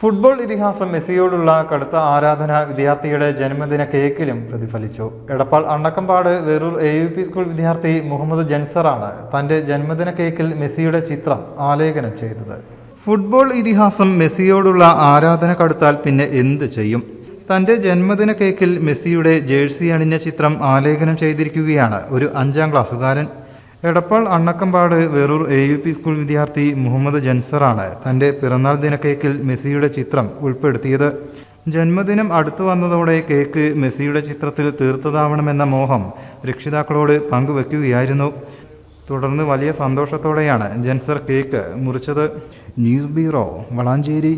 Football ഇതിഹാസം മെസ്സിയോടുള്ള കടുത്ത ആരാധന വിദ്യാർത്ഥിയുടെ ജന്മദിന കേക്കിലും പ്രതിഫലിച്ചു. Edappal Annakkampad Verur A U P school വിദ്യാർത്ഥി മുഹമ്മദ് ജൻസറാണ് തന്റെ ജന്മദിന കേക്കിൽ മെസ്സിയുടെ ചിത്രം ആലേഖനം ചെയ്തത്. ഫുട്ബോൾ ഇതിഹാസം മെസ്സിയോടുള്ള ആരാധന കടുത്താൽ പിന്നെ എന്ത് ചെയ്യും? തന്റെ ജന്മദിന കേക്കിൽ മെസ്സിയുടെ ജേഴ്സി അണിഞ്ഞ ചിത്രം ആലേഖനം ചെയ്തിരിക്കുകയാണ് ഒരു അഞ്ചാം ക്ലാസ്സുകാരൻ. Edappal Annakkampad Verur A U P school വിദ്യാർത്ഥി മുഹമ്മദ് ജൻസറാണ് തന്റെ പിറന്നാൾ ദിന കേക്കിൽ മെസ്സിയുടെ ചിത്രം ഉൾപ്പെടുത്തിയത്. ജന്മദിനം അടുത്തു വന്നതോടെ കേക്ക് മെസ്സിയുടെ ചിത്രത്തിൽ തീർത്തതാവണമെന്ന മോഹം രക്ഷിതാക്കളോട് പങ്കുവെക്കുകയായിരുന്നു. തുടർന്ന് വലിയ സന്തോഷത്തോടെയാണ് ജൻസർ കേക്ക് മുറിച്ചത്. News bureau Valanchery.